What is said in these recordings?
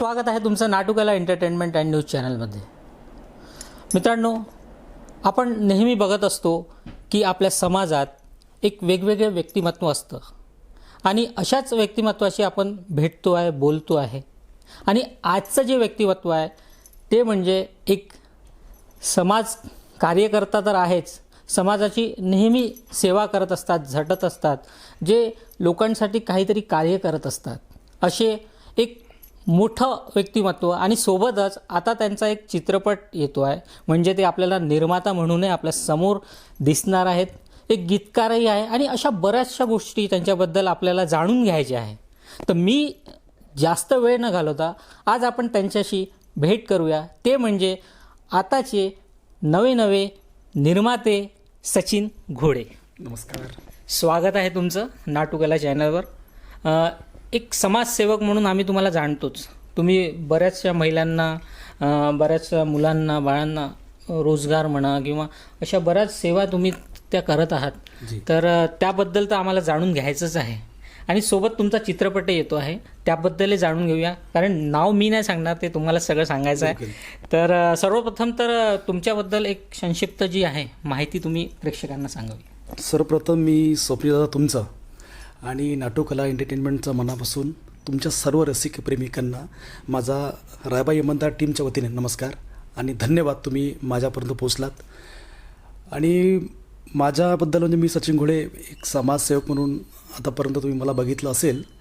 स्वागत आहे तुमचं नाटुकला एंटरटेनमेंट अँड न्यूज चॅनलमध्ये मित्रांनो आपण नेहमी बघत असतो की आपल्या समाजात एक वेगवेगळे व्यक्तिमत्व असतं. आणि अशाच व्यक्तिमत्वाशी आपण भेटतो आहे बोलतो आहे. आणि आजचं जे व्यक्तिमत्व आहे ते म्हणजे एक समाज कार्यकर्ता तर आहेच. समाजाची नेहमी सेवा करत असतात झटत असतात जे लोकांसाठी काहीतरी कार्य करत असतात. असे एक मोठं व्यक्तिमत्व आणि सोबतच आता त्यांचा एक चित्रपट येतो आहे. म्हणजे ते आपल्याला निर्माता म्हणूनही आपल्यासमोर दिसणार आहेत. एक गीतकारही आहे आणि अशा बऱ्याचशा गोष्टी त्यांच्याबद्दल आपल्याला जाणून घ्यायच्या आहे. तर मी जास्त वेळ न घालवता आज आपण त्यांच्याशी भेट करूया. ते म्हणजे आताचे नवे नवे निर्माते सचिन घोडे. नमस्कार. स्वागत आहे तुमचं नाटुकला चॅनलवर. एक समाजसेवक म्हणून आम्ही तुम्हाला जाणतोच. तुम्ही बऱ्याचशा महिलांना बऱ्याचशा मुलांना बाळांना रोजगार म्हणा किंवा अशा बऱ्याच सेवा तुम्ही त्या करत आहात. तर त्याबद्दल तर आम्हाला जाणून घ्यायचंच आहे. आणि सोबत तुमचा चित्रपटही येतो आहे. त्याबद्दलही जाणून घेऊया. कारण नाव मी नाही सांगणार ते तुम्हाला सगळं सांगायचं आहे. तर सर्वप्रथम तर तुमच्याबद्दल एक संक्षिप्त जी आहे माहिती तुम्ही प्रेक्षकांना सांगावी. सर्वप्रथम मी स्वप्नीदादा तुमचा. आणि नाटोकला एंटरटेनमेंटचा मनापासून तुमच्या सर्व रसिक प्रेमिकांना माझा रायबा यमनदार टीमच्या वतीने नमस्कार आणि धन्यवाद तुम्ही माझ्यापर्यंत पोचलात आणि माझ्याबद्दल म्हणजे मी सचिन घोळे एक समाजसेवक म्हणून आतापर्यंत तुम्ही मला बघितलं असेल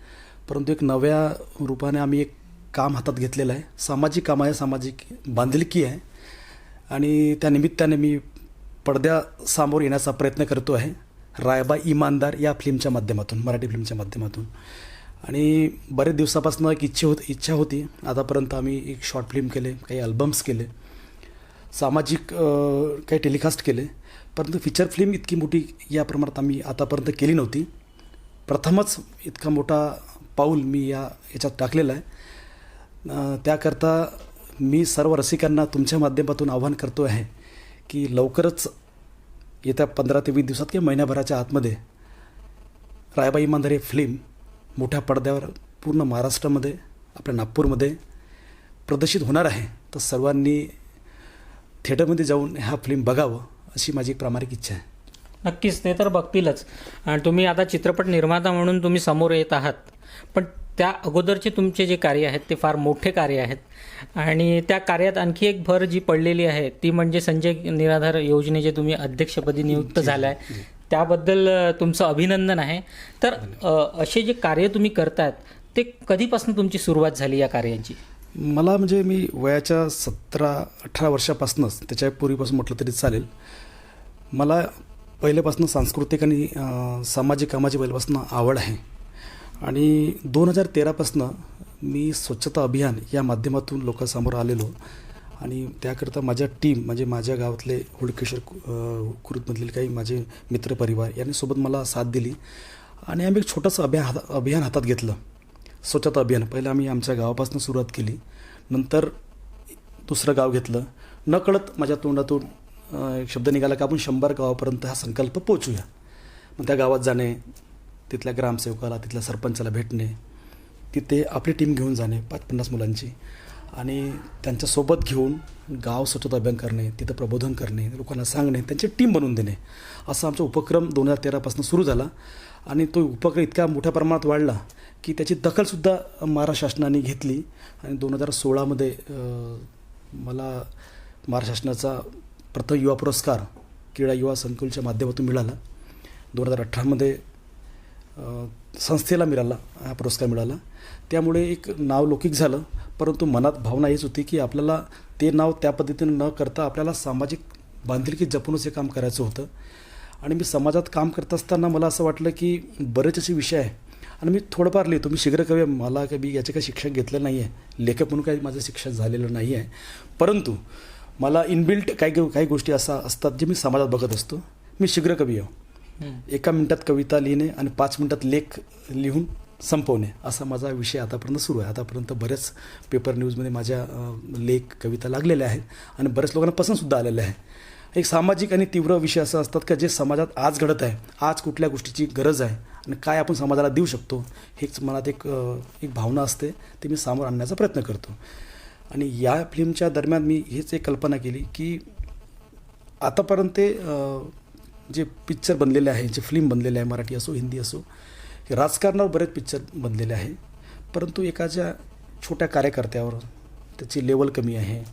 परंतु एक नव्या रूपाने आम्ही एक काम हातात घेतलेलं आहे. सामाजिक काम आहे सामाजिक बांधिलकी आहे. आणि त्या निमित्ताने मी पडद्यासमोर येण्याचा प्रयत्न करतो आहे. रायबा इमानदार या फिल्मच्या माध्यमातून मराठी फिल्मच्या माध्यमातून. आणि बरेच दिवसापासून एक इच्छा होत इच्छा होती. आतापर्यंत आम्ही एक शॉर्ट फिल्म केले काही अल्बम्स केले. सामाजिक काही टेलिकास्ट केले. परंतु फीचर फिल्म इतकी मोठी या प्रमाणात आम्ही आतापर्यंत केली नव्हती. प्रथमच इतका मोठा पाऊल मी या याच्यात टाकलेला आहे. त्याकरता मी सर्व रसिकांना तुमच्या माध्यमातून आवाहन करतो आहे की लवकरच येत्या पंधरा ते वीस दिवसात किंवा महिन्याभराच्या आतमध्ये रायबाई इमानदार ही फिल्म मोठ्या पडद्यावर पूर्ण महाराष्ट्रामध्ये आपल्या नागपूरमध्ये प्रदर्शित होणार आहे. तर सर्वांनी थिएटरमध्ये जाऊन ह्या फिल्म बघावं अशी माझी एक प्रामाणिक इच्छा आहे. नक्कीच ते तर बघतीलच. आणि तुम्ही आता चित्रपट निर्माता म्हणून तुम्ही समोर येत आहात. पण त्या अगोदरचे तुमचे जे कार्य आहेत ते फार मोठे कार्य आहेत. आणि त्या कार्यात आणखी एक भर जी पडलेली आहे ती म्हणजे संजय निराधार योजनेचे तुम्ही अध्यक्षपदी नियुक्त झालाय. त्याबद्दल अ, तुमचं अभिनंदन आहे. तर असे जे कार्य तुम्ही करतायत ते कधीपासून तुमची सुरुवात झाली या कार्यांची? मला म्हणजे मी वयाच्या सतरा अठरा वर्षापासूनच त्याच्या पूर्वीपासून म्हटलं तरी चालेल. मला पहिल्यापासून सांस्कृतिक आणि सामाजिक कामाची पहिल्यापासून आवड आहे. आणि दोन हजार तेरापासनं मी स्वच्छता अभियान या माध्यमातून लोकांसमोर आलेलो. आणि त्याकरता माझ्या टीम म्हणजे माझ्या गावातले होळकेश्वर कुरुतमधील काही माझे मित्रपरिवार यांनी सोबत मला साथ दिली. आणि आम्ही एक छोटंसं अभियान हात अभियान हातात घेतलं. स्वच्छता अभियान. पहिलं आम्ही आमच्या गावापासून सुरुवात केली. नंतर दुसरं गाव घेतलं. नकळत माझ्या तोंडातून एक शब्द निघाला की आपण शंभर गावापर्यंत हा संकल्प पोचूया मग त्या गावात जाणे तिथल्या ग्रामसेवकाला तिथल्या सरपंचाला भेटणे तिथे आपली टीम घेऊन जाणे पाच पन्नास मुलांची. आणि त्यांच्यासोबत घेऊन गाव स्वच्छता अभियान करणे तिथं प्रबोधन करणे लोकांना सांगणे त्यांची टीम बनवून देणे. असा आमचा उपक्रम दोन हजार तेरापासून सुरू झाला. आणि तो उपक्रम इतका मोठ्या प्रमाणात वाढला की त्याची दखलसुद्धा महाराष्ट्र शासनाने घेतली. आणि दोन हजार सोळामध्ये मला महाराष्ट्र शासनाचा प्रथम युवा पुरस्कार क्रीडा युवा संकुलच्या माध्यमातून मिळाला. दोन हजार अठरामध्ये संस्थेला मिळाला हा पुरस्कार मिळाला. त्यामुळे एक नाव लौकिक झालं परंतु मनात भावना हीच होती की आपल्याला ते नाव त्या पद्धतीनं न करता आपल्याला सामाजिक बांधिलकी जपूनच हे काम करायचं होतं. आणि मी समाजात काम करत असताना मला असं वाटलं की बरेच असे विषय आहे. आणि मी थोडंफार लिहितो मी शीघ्रकवी कवी मला कधी याचे काही शिक्षण घेतलं नाही आहे लेखक म्हणून काही माझं शिक्षण झालेलं नाही आहे परंतु मला इनबिल्ट काही काही गोष्टी असा असतात जे मी समाजात बघत असतो. मी शीघ्र कवी आहे एका मिनिटात कविता लिहिणे आणि पाच मिनिटात लेख लिहून संपवणे असा माझा विषय आतापर्यंत सुरू आहे. आतापर्यंत बऱ्याच पेपर न्यूजमध्ये माझ्या लेख कविता लागलेल्या आहेत आणि बऱ्याच लोकांना पसंतसुद्धा आलेलं आहे. एक सामाजिक आणि तीव्र विषय असं असतात का जे समाजात आज घडत आहे आज कुठल्या गोष्टीची गरज आहे आणि काय आपण समाजाला देऊ शकतो हेच मनात एक एक भावना असते ते मी समोर आणण्याचा प्रयत्न करतो. आणि या फिल्मच्या दरम्यान मी हेच एक कल्पना केली की आतापर्यंत ते जे पिक्चर बनलेले आहे जे फिल्म बनलेले आहे मराठी असो हिंदी असो हे राजकारणावर बरेच पिक्चर बनलेले आहे. परंतु एखाद्या छोट्या कार्यकर्त्यावर त्याची लेवल कमी आहे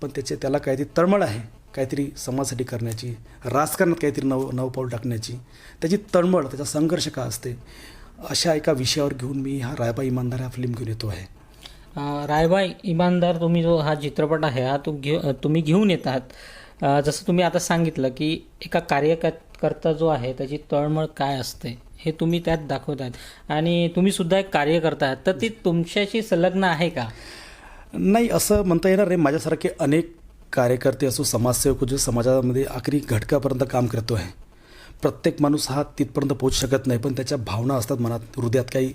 पण त्याचे त्याला काहीतरी तळमळ आहे काहीतरी समाजासाठी करण्याची राजकारणात काहीतरी नव नव पाऊल टाकण्याची त्याची तळमळ त्याचा संघर्ष का असते अशा एका विषयावर घेऊन मी हा रायबा इमानदार हा फिल्म घेऊन येतो आहे. अ, रायबाई इमानदार तुम्ही जो हा चित्रपट आहे हा तो घेऊ तुम्ही घेऊन येत आहात. जसं तुम्ही आता सांगितलं की एका कार्यकर्ता जो आहे त्याची तळमळ काय असते हे तुम्ही त्यात दाखवत आहात. आणि तुम्ही सुद्धा एक कार्यकर्ता आहात तर ती तुमच्याशी संलग्न आहे का? नाही असं म्हणता येणार नाही. माझ्यासारखे अनेक कार्यकर्ते असो समाजसेवक जो समाजामध्ये आखरी घटकापर्यंत काम करतो आहे. प्रत्येक माणूस हा तिथपर्यंत पोहोचू शकत नाही पण त्याच्या भावना असतात मनात हृदयात काही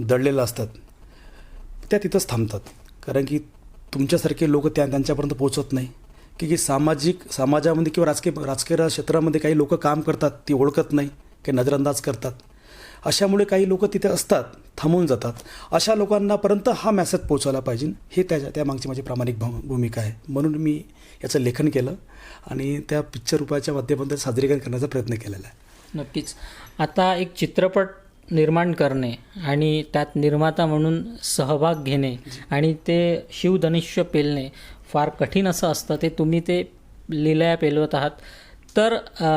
दडलेलं असतात. त्या तिथंच थांबतात. कारण की तुमच्यासारखे लोक त्या त्यांच्यापर्यंत पोहोचत नाही. की की सामाजिक समाजामध्ये किंवा राजकीय राजकीय क्षेत्रामध्ये काही लोक काम करतात ती ओळखत नाही काही नजरअंदाज करतात. अशामुळे काही लोक तिथे असतात थांबून जातात. अशा लोकांनापर्यंत हा मेसेज पोहोचवला पाहिजे. हे त्याच्या त्यामागची माझी प्रामाणिक भूमिका आहे. म्हणून मी याचं लेखन केलं आणि त्या पिक्चर रूपाच्या माध्यमातून सादरीकरण करण्याचा प्रयत्न केलेला आहे. नक्कीच. आता एक चित्रपट निर्माण करणे आणि त्यात निर्माता म्हणून सहभाग घेणे आणि ते शिवधनुष्य पेलणे फार कठीण असं असतं ते तुम्ही ते लिलया पेलवत आहात. तर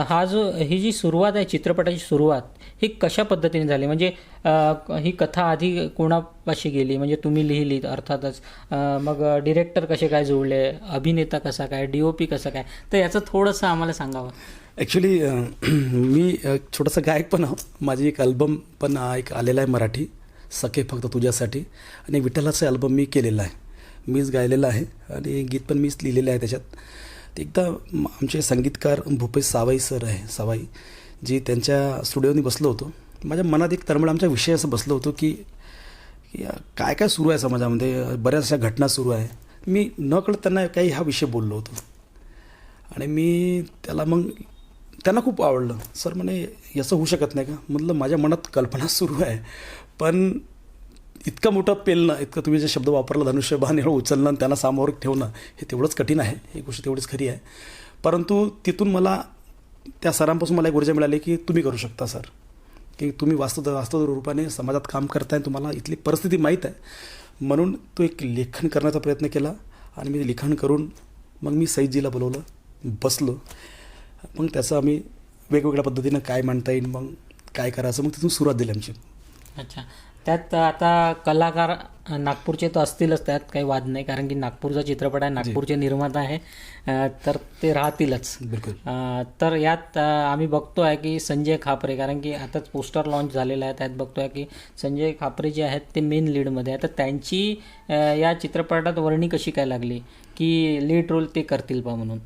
हा जो ही जी सुरुवात आहे चित्रपटाची सुरुवात ही कशा पद्धतीने झाली? म्हणजे ही कथा आधी कोणापाशी गेली? म्हणजे तुम्ही लिहिलीत अर्थातच मग डिरेक्टर कसे काय जुळले? अभिनेता कसा काय? डी ओ पी कसा काय? तर याचं थोडंसं आम्हाला सांगावं. ॲक्च्युली मी छोटंसं गायक पण आहो माझी एक अल्बम पण एक आलेला आहे मराठी. सखे फक्त तुझ्यासाठी. आणि विठ्ठलाचा अल्बम मी केलेला आहे. मीच गायलेलं आहे आणि गीत पण मीच लिहिलेलं आहे त्याच्यात. ते एकदा आमचे संगीतकार भूपेश सावाई सर आहे सावाई जी त्यांच्या स्टुडिओनी बसलो होतो. माझ्या मनात एक तळमळ आमचा विषय असं बसलो होतो की की काय काय सुरू आहे समाजामध्ये? बऱ्याचशा घटना सुरू आहे. मी न कळत त्यांना काही हा विषय बोललो होतो. आणि मी त्याला मग त्यांना खूप आवडलं. सर म्हणे याचं होऊ शकत नाही का? म्हटलं माझ्या मनात कल्पना सुरू आहे. पण इतकं मोठं पेलणं इतकं तुम्ही जे शब्द वापरला धनुष्यबाण हे उचलणं आणि त्यांना सामोर ठेवणं हे तेवढंच कठीण आहे. ही गोष्ट तेवढीच खरी आहे. परंतु तिथून मला त्या सरांपासून मला एक ऊर्जा मिळाली की तुम्ही करू शकता सर. की तुम्ही वास्तव वास्तव रूपाने समाजात काम करताय तुम्हाला इथली परिस्थिती माहीत आहे. म्हणून तो एक लेखन करण्याचा प्रयत्न केला आणि मी लिखाण करून मग मी सईदजीला बोलवलं बसलो. मग त्याचं आम्ही वेगवेगळ्या पद्धतीनं काय मांडता येईल मग काय करायचं मग तिथून सुरुवात दिली आमची. अच्छा. त्यात आता कलाकार नागपूरचे तर असतीलच त्यात काही वाद नाही कारण की नागपूरचा चित्रपट आहे नागपूरचे निर्माता आहे तर ते राहतीलच. बिलकुल. तर यात आम्ही बघतोय की संजय खापरे कारण की आताच पोस्टर लॉन्च झालेलं आहे त्यात बघतोय की संजय खापरे जे आहेत ते मेन लीडमध्ये आहे तर त्यांची या चित्रपटात वर्णी कशी काय लागली? की लीड रोल ते करतील बा म्हणून?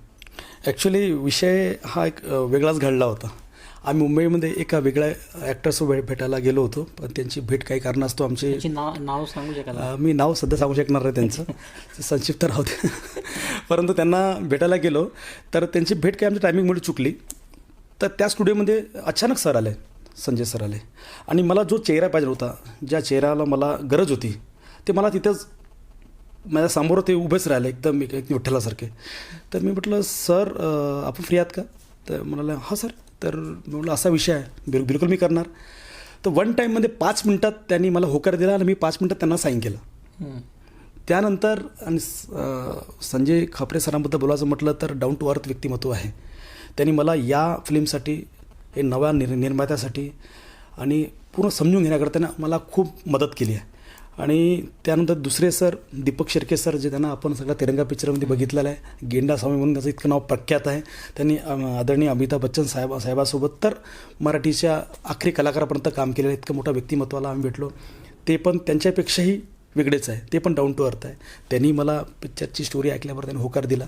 ॲक्च्युली विषय हा एक वेगळाच घडला होता. आम्ही मुंबईमध्ये एका वेगळ्या ॲक्टर्ससोबत भेटायला गेलो होतो. पण त्यांची भेट काही कारणास्तव आमचे नाव नाव सांगू शकाल मी नाव सध्या सांगू शकणार नाही त्यांचं. संक्षिप्त राहू दे. परंतु त्यांना भेटायला गेलो. तर त्यांची भेट काही आमच्या टायमिंगमुळे चुकली. तर त्या स्टुडिओमध्ये अचानक सर आले. संजय सर आले. आणि मला जो चेहरा पाहिजे होता ज्या चेहऱ्याला मला गरज होती ते मला तिथंच माझ्यासमोर ते उभेच राहिले एकदम एक एक विठ्ठलासारखे तर मी म्हटलं सर आपण फ्री आहात का? तर म्हणाले हां सर तर मी म्हटलं असा विषय आहे. बिल बिलकुल मी करणार. तर वन टाईममध्ये पाच मिनटात त्यांनी मला होकार दिला आणि मी पाच मिनटात त्यांना साईन केलं. त्यानंतर आणि संजय खापरे सरांबद्दल बोलायचं म्हटलं तर डाऊन टू अर्थ व्यक्तिमत्व आहे. त्यांनी मला या फिल्मसाठी हे नव्या निर निर्मात्यासाठी आणि पूर्ण समजून घेण्याकरता त्यांना मला खूप मदत केली आहे. आणि त्यानंतर दुसरे सर दीपक शिर्के सर जे त्यांना आपण सगळ्या तिरंगा पिक्चरमध्ये बघितलेलं आहे. गेंडा स्वामी म्हणून त्याचं इतकं नाव प्रख्यात आहे. त्यांनी आदरणीय अमिताभ बच्चन साहेब साहेबासोबत तर मराठीच्या आखरी कलाकारापर्यंत काम केलेलं आहे. इतकं मोठ्या व्यक्तिमत्वाला आम्ही भेटलो. ते पण त्यांच्यापेक्षाही वेगळेच आहे. ते पण डाऊन टू अर्थ आहे. त्यांनी मला पिक्चरची स्टोरी ऐकल्यावर त्यांनी होकार दिला.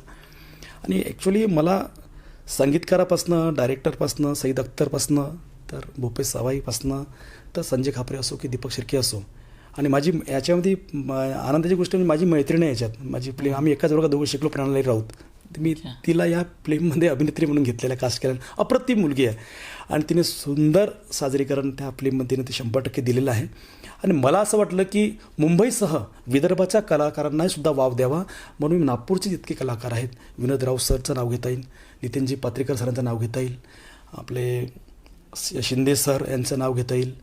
आणि ॲक्च्युली मला संगीतकारापासनं डायरेक्टरपासनं सईद अख्तरपासनं तर भूपेश सावाईपासनं तर संजय खापरे असो की दीपक शिर्के असो आणि माझी याच्यामध्ये आनंदाची गोष्ट म्हणजे माझी मैत्रीण आहे याच्यात. माझी प्ले आम्ही एकाच वर्गात दोघं शिकलो प्रणाली राऊत. मी तिला या फिल्ममध्ये अभिनेत्री म्हणून घेतलेल्या कास्ट केल्या अप्रतिम मुलगी आहे. आणि तिने सुंदर साजरीकरण त्या फिल्ममध्ये तिने ते शंभर टक्के दिलेलं आहे. आणि मला असं वाटलं की मुंबईसह विदर्भाच्या कलाकारांनाही सुद्धा वाव द्यावा. म्हणून नागपूरचे जितके कलाकार आहेत विनोद राव सरचं नाव घेता येईल नितीनजी पात्रेकर सरांचं नाव घेता येईल आपले शिंदे सर यांचं नाव घेता येईल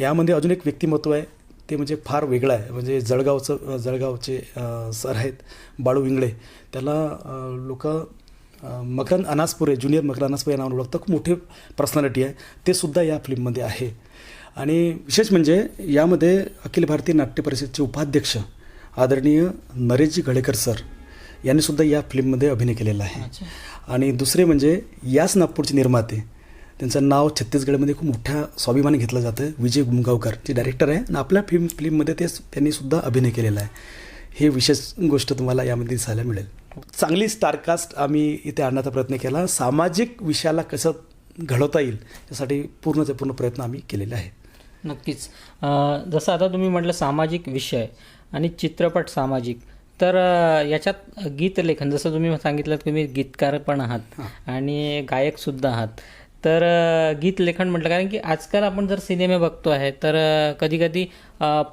यामध्ये अजून एक व्यक्तिमत्व आहे ते म्हणजे फार वेगळं आहे. म्हणजे जळगावचं जळगावचे सर आहेत बाळू विंगळे त्याला लोक मकरंद अनासपुरे ज्युनियर मकरंद अनासपुरे या नावाने ओळखतात. खूप मोठे पर्सनॅलिटी आहे. ते सुद्धा या फिल्ममध्ये आहे. आणि विशेष म्हणजे यामध्ये अखिल भारतीय नाट्य परिषदेचे उपाध्यक्ष आदरणीय नरेशजी घडेकर सर यांनी सुद्धा या फिल्ममध्ये अभिनय केलेला आहे. आणि दुसरे म्हणजे याच नागपूरचे निर्माते त्यांचं नाव छत्तीसगडमध्ये खूप मोठ्या स्वाभिमानी घेतलं जातं. विजय गुमगावकर जे डायरेक्टर आहे आणि आपल्या फिल्म फिल्ममध्ये ते त्यांनी सुद्धा अभिनय केलेला आहे. हे विशेष गोष्ट तुम्हाला यामध्ये दिसायला मिळेल. चांगली स्टारकास्ट आम्ही इथे आणण्याचा प्रयत्न केला. सामाजिक विषयाला कसं घडवता येईल यासाठी पूर्णचे पूर्ण प्रयत्न आम्ही केलेले आहेत. नक्कीच. जसं आता तुम्ही म्हटलं सामाजिक विषय आणि चित्रपट सामाजिक तर याच्यात गीतलेखन जसं तुम्ही सांगितलं तुम्ही गीतकार पण आहात आणि गायकसुद्धा आहात. तर अं, गीतलेखन म्हटलं कारण की आजकाल आपण जर सिनेमे बघतो आहे तर कधी कधी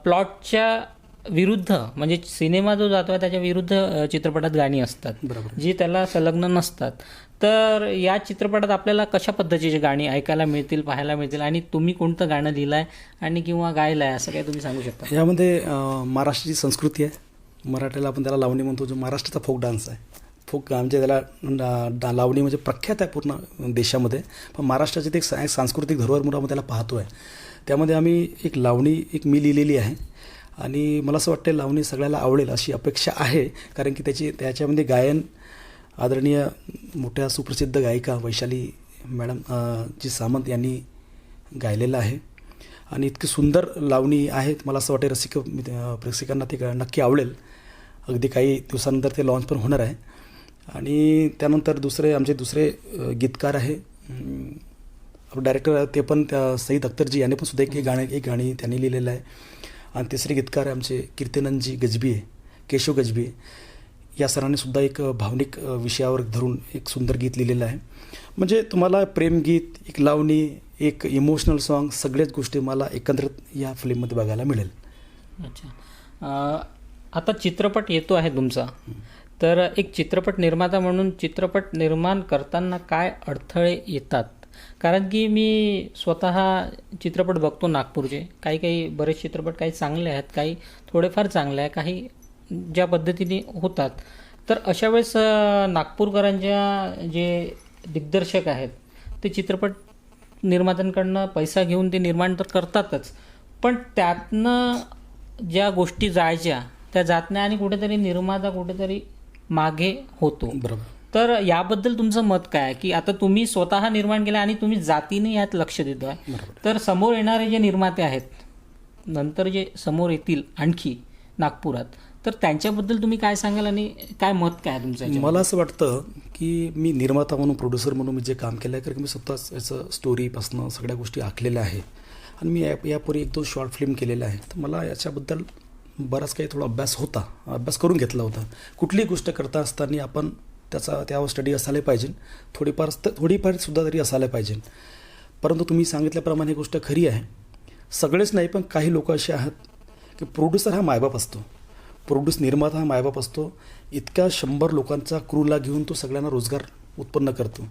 प्लॉटच्या विरुद्ध म्हणजे सिनेमा जो जातो आहे त्याच्या विरुद्ध चित्रपटात गाणी असतात. बरोबर. जी त्याला संलग्न नसतात. तर या चित्रपटात आपल्याला कशा पद्धतीची गाणी ऐकायला मिळतील पाहायला मिळतील? आणि तुम्ही कोणतं गाणं लिहिलं आहे आणि किंवा गायलं आहे असं काही तुम्ही सांगू शकता? यामध्ये महाराष्ट्राची संस्कृती आहे. मराठीला आपण त्याला लावणी म्हणतो जो महाराष्ट्राचा फोक डान्स आहे. फोक म्हणजे त्याला डा- लावणी म्हणजे प्रख्यात आहे पूर्ण देशामध्ये. पण महाराष्ट्राचे ते एक सा- सांस्कृतिक धरोहर म्हणून आपण त्याला पाहतो आहे त्यामध्ये आम्ही एक लावणी एक मी लिहिलेली आहे. आणि मला असं वाटतं लावणी सगळ्याला आवडेल अशी अपेक्षा आहे. कारण की त्याची त्याच्यामध्ये गायन आदरणीय मोठ्या सुप्रसिद्ध गायिका वैशाली मॅडम जी सामंत यांनी गायलेलं आहे. आणि इतकी सुंदर लावणी आहेत मला असं वाटते रसिक अं, प्रेक्षकांना ते नक्की आवडेल. अगदी काही दिवसानंतर ते लॉन्च पण होणार आहे. आणि त्यानंतर दुसरे आमचे दुसरे गीतकार आहे. डायरेक्टर ते पण त्या सईद अख्तरजी यांनी पण सुद्धा एक गाणं एक गाणी त्यांनी लिहिलेलं आहे. आणि तिसरे गीतकार आहे आमचे कीर्तनंदजी गजबी केशव गजबी या सरांनी सुद्धा एक भावनिक विषयावर धरून एक सुंदर गीत लिहिलेलं आहे. म्हणजे तुम्हाला प्रेमगीत एक लावणी एक इमोशनल सॉन्ग सगळ्याच गोष्टी मला एकत्रित या फिल्ममध्ये बघायला मिळेल. अच्छा. आता चित्रपट येतो आहे तुमचा. तर एक चित्रपट निर्माता म्हणून चित्रपट निर्माण करताना काय अडथळे येतात? कारण की मी स्वतः चित्रपट बघतो नागपूरचे. काही काही बरेच चित्रपट काही चांगले आहेत काही थोडेफार चांगले आहे काही ज्या पद्धतीने होतात. तर अशा वेळेस नागपूरकरांच्या जे दिग्दर्शक आहेत ते चित्रपट निर्मात्यांकडनं पैसा घेऊन ते निर्माण तर करतातच. पण त्यातनं ज्या गोष्टी जायच्या त्या जात नाही आणि कुठेतरी निर्माता कुठेतरी मागे होतो. बरोबर. तर याबद्दल तुमचं मत काय आहे? की आता तुम्ही स्वतः निर्माण केलं आणि तुम्ही जातीने यात लक्ष देतोय. तर समोर येणारे जे निर्माते आहेत नंतर जे समोर येतील आणखी नागपुरात तर त्यांच्याबद्दल तुम्ही काय सांगाल आणि काय मत काय तुमचं? मला असं वाटतं की मी निर्माता म्हणून प्रोड्युसर म्हणून मी जे काम केलं आहे कारण की मी स्वतःच याचं स्टोरीपासनं सगळ्या गोष्टी आखलेल्या आहे आणि मी या यापूर्वी एक दोन शॉर्ट फिल्म केलेल्या आहे तर मला याच्याबद्दल बराच काही थोडा अभ्यास होता. अभ्यास करून घेतला होता. कुठलीही गोष्ट करता असताना आपण त्याचा त्यावर स्टडी असायला पाहिजे. थोडीफार थोडीफार सुद्धा तरी असायला पाहिजे. परंतु तुम्ही सांगितल्याप्रमाणे ही गोष्ट खरी आहे. सगळेच नाही पण काही लोक असे आहात की प्रोड्युसर हा मायबाप असतो. प्रोड्यूस निर्माता हा मायबाप असतो. इतक्या शंभर लोकांचा क्रूला घेऊन तो सगळ्यांना रोजगार उत्पन्न करतो.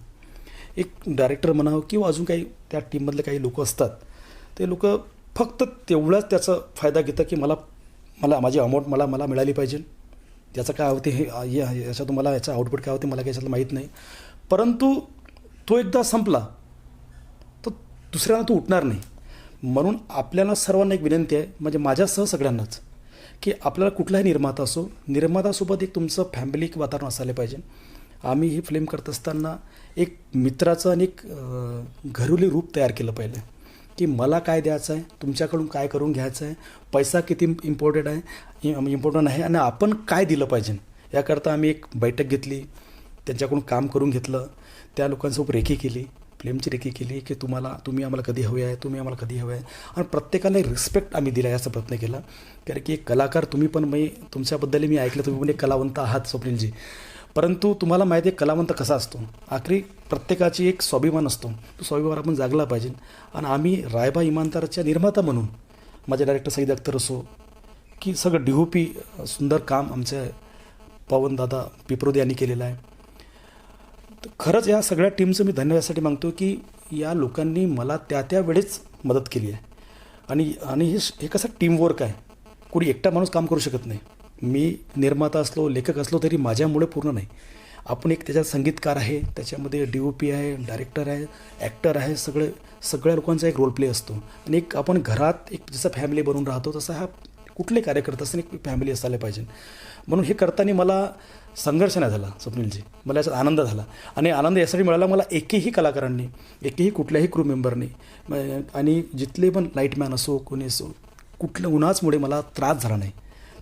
एक डायरेक्टर म्हणावं किंवा अजून काही त्या टीममधले काही लोक असतात. ते लोक फक्त तेवढाच त्याचा फायदा घेतात की मला मला माझी अमाऊंट मला मला मिळाली पाहिजे. याचं काय होते हे या- याच्यातून मला याचं आउटपुट काय होते मला काही याच्यातलं माहीत नाही. परंतु तो एकदा संपला तर दुसऱ्यांना तो उठणार नाही. म्हणून आपल्याला सर्वांना एक विनंती आहे म्हणजे माझ्यासह सगळ्यांनाच की आपल्याला कुठलाही निर्माता असो निर्मातासोबत एक तुमचं फॅमिली वातावरण असायला पाहिजे. आम्ही ही फिल्म करत असताना एक मित्राचं आणि एक अं, घरुली रूप तयार केलं पाहिजे की मला काय द्यायचं आहे? तुमच्याकडून काय करून घ्यायचं आहे? पैसा किती इम्पॉर्टंट आहे? म्हणजे इम्पॉर्टंट आहे आणि आपण काय दिलं पाहिजे? याकरता आम्ही एक बैठक घेतली. त्यांच्याकडून काम करून घेतलं. त्या लोकांसोबत रेखी केली. फिल्मची रेखी केली की तुम्हाला तुम्ही आम्हाला कधी हवे आहे? तुम्ही आम्हाला कधी हवे आहे? आणि प्रत्येकाला रिस्पेक्ट आम्ही दिला याचा प्रयत्न केला. कारण की एक कलाकार तुम्ही पण मी तुमच्याबद्दल मी ऐकलं तुम्ही पण एक कलावंत आहात स्वप्नीलजी. परंतु तुम्हाला माहिती आहे कलावंत कसा असतो? आखरी प्रत्येकाची एक स्वाभिमान असतो. तो स्वाभिमान आपण जागला पाहिजे. आणि आम्ही रायबा इमानदारच्या निर्माता म्हणून माझे डायरेक्टर सईद अख्तर असो की सगळं डी ओ पी सुंदर काम आमच्या पवनदादा पिपरोदे यांनी केलेलं आहे. तर खरंच या सगळ्या टीमचं मी धन्यवादासाठी मागतो की या लोकांनी मला त्या त्या वेळेस मदत केली आहे. आणि आणि हे हे कसं टीमवर्क आहे? कोणी एकटा माणूस काम करू शकत नाही. मी निर्माता असलो लेखक असलो तरी माझ्यामुळे पूर्ण नाही. आपण एक त्याच्यात संगीतकार आहे त्याच्यामध्ये डी ओ पी आहे डायरेक्टर आहे ॲक्टर आहे सगळे सगळ्या लोकांचा एक रोल प्ले असतो. आणि एक आपण घरात एक जसं फॅमिली बनून राहतो तसा हा कुठले कार्यकर्ता असताना एक फॅमिली असायला पाहिजे. म्हणून हे करताना मला संघर्ष नाही झाला स्वप्नीलजी. मला याचा आनंद झाला. आणि आनंद यासाठी मिळाला मला एकही कलाकारांनी एकही कुठल्याही क्रू मेंबरनी म- आणि जिथले पण लाईटमॅन असो कोणी असो कुठल्या उन्हाचमुळे मला त्रास झाला नाही.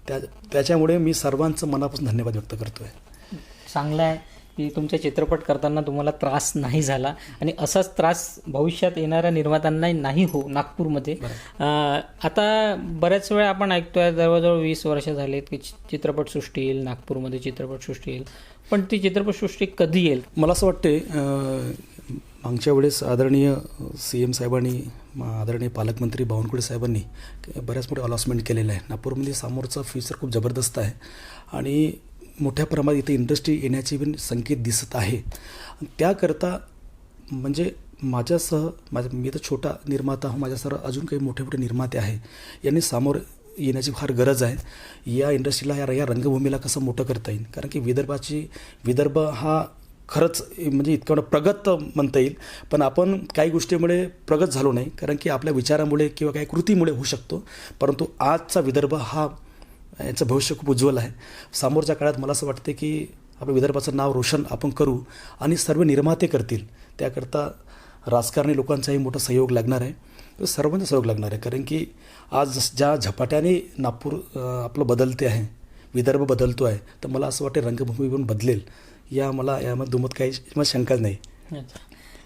त्या त्याच्यामुळे मी सर्वांचं मनापासून धन्यवाद व्यक्त करतो आहे चांगलं आहे की तुमचा चित्रपट करताना तुम्हाला त्रास नाही झाला आणि असाच त्रास भविष्यात येणाऱ्या निर्मात्यांना नाही हो नागपूरमध्ये. आता बऱ्याच वेळा आपण ऐकतोय जवळजवळ वीस वर्ष झालेत की चित्रपटसृष्टी येईल नागपूरमध्ये चित्रपटसृष्टी येईल. पण ती चित्रपटसृष्टी कधी येईल? मला असं वाटते मागच्या वेळेस आदरणीय सी एम साहेबांनी आदरणीय पालकमंत्री बावनकुळे साहेबांनी बऱ्याच मोठे अलॉसमेंट केलेलं आहे नागपूरमध्ये समोरचा फ्युचर खूप जबरदस्त आहे आणि मोठ्या प्रमाणात इथे इंडस्ट्री येण्याचे पण संकेत दिसत आहे. त्याकरता म्हणजे माझ्यासह माझ्या मी तर छोटा निर्माता हो माझ्यासह अजून काही मोठे मोठे निर्माते आहे. यांनी सामोर येण्याची फार गरज आहे. या इंडस्ट्रीला या या रंगभूमीला कसं मोठं करता येईल? कारण की विदर्भाची विदर्भ हा खरंच म्हणजे इतकं प्रगत म्हणता येईल. पण आपण काही गोष्टीमुळे प्रगत झालो नाही कारण की आपल्या विचारामुळे किंवा काही कृतीमुळे होऊ शकतो. परंतु आजचा विदर्भ हा याचं भविष्य खूप उज्ज्वल आहे. समोरच्या काळात मला असं वाटते की आपल्या विदर्भाचं नाव रोशन आपण करू आणि सर्व निर्माते करतील. त्याकरता राजकारणी लोकांचाही मोठा सहयोग लागणार आहे. तर सर्वांचा सहयोग लागणार आहे कारण की आज ज्या झपाट्याने नागपूर आपलं बदलते आहे विदर्भ बदलतो आहे तर मला असं वाटते रंगभूमी पण बदलेल. या मला यामध्ये दुमत काही मला शंकाच नाही. अच्छा.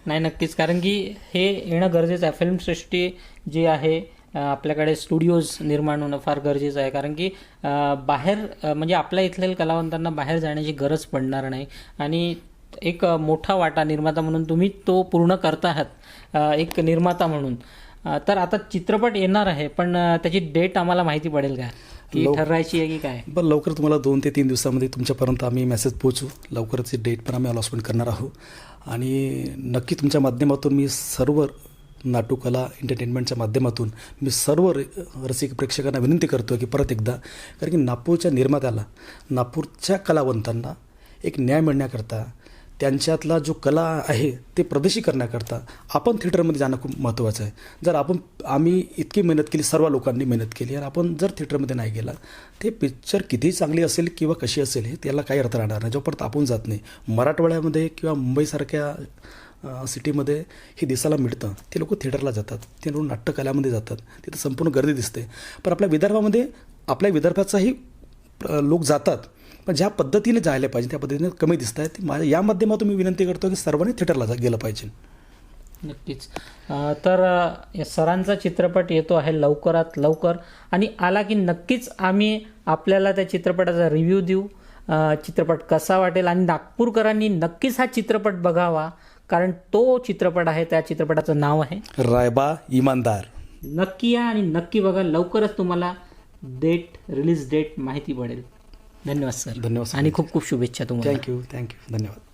नाही नक्कीच. कारण की हे येणं गरजेचं आहे. फिल्मसृष्टी जी आहे आपल्याकडे स्टुडिओज निर्माण होणं फार गरजेचं आहे. कारण की बाहेर म्हणजे आपल्या इथल्या कलावंतांना बाहेर जाण्याची गरज पडणार नाही. आणि एक मोठा वाटा निर्माता म्हणून तुम्ही तो पूर्ण करता आहात एक निर्माता म्हणून. तर आता चित्रपट येणार आहे पण त्याची डेट आम्हाला माहिती पडेल का? की लव- ठरवायची आहे की काय? बरं लवकर तुम्हाला दोन ते तीन दिवसामध्ये तुमच्यापर्यंत आम्ही मेसेज पोहोचू. लवकरच डेट पण आम्ही अलॉसमेंट करणार आहोत. आणि नक्की तुमच्या माध्यमातून मी सर्व नाटुकला एंटरटेनमेंटच्या माध्यमातून मी सर्व र रसिक प्रेक्षकांना विनंती करतो की परत एकदा कारण की नागपूरच्या निर्मात्याला नागपूरच्या कलावंतांना एक न्याय मिळण्याकरता त्यांच्यातला जो कला आहे ते प्रदर्शीकरण्याकरता आपण थिएटरमध्ये जाणं खूप महत्त्वाचं आहे. जर आपण आम्ही इतकी मेहनत केली सर्व लोकांनी मेहनत केली आणि आपण जर थिएटरमध्ये नाही गेला ते पिक्चर किती चांगली असेल किंवा कशी असेल हे त्याला काही अर्थ राहणार नाही. जोपर्यंत आपण जात नाही मराठवाड्यामध्ये किंवा मुंबईसारख्या सिटीमध्ये हे दिसायला मिळतं ते लोक थिएटरला जातात ते लोक नाट्यकलामध्ये जातात तिथं संपूर्ण गर्दी दिसते. पण आपल्या विदर्भामध्ये आपल्या विदर्भाचाही लोक जातात पण ज्या पद्धतीने जायला पाहिजे त्या पद्धतीने कमी दिसत आहेत माझ्या या माध्यमातून मी विनंती करतो की सर्वांनी थिएटरला जा गेलं पाहिजे. नक्कीच. तर सरांचा चित्रपट येतो आहे लवकरात लवकर. आणि आला की नक्कीच आम्ही आपल्याला त्या चित्रपटाचा रिव्ह्यू देऊ. चित्रपट कसा वाटेल आणि नागपूरकरांनी नक्कीच हा चित्रपट बघावा कारण तो चित्रपट आहे त्या चित्रपटाचं नाव आहे. रायबा इमानदार. नक्की या आणि नक्की बघा लवकरच तुम्हाला डेट रिलीज डेट माहिती पडेल. धन्यवाद सर. धन्यवाद. आणि खूप खूप शुभेच्छा तुम्हाला. थँक्यू थँक्यू धन्यवाद.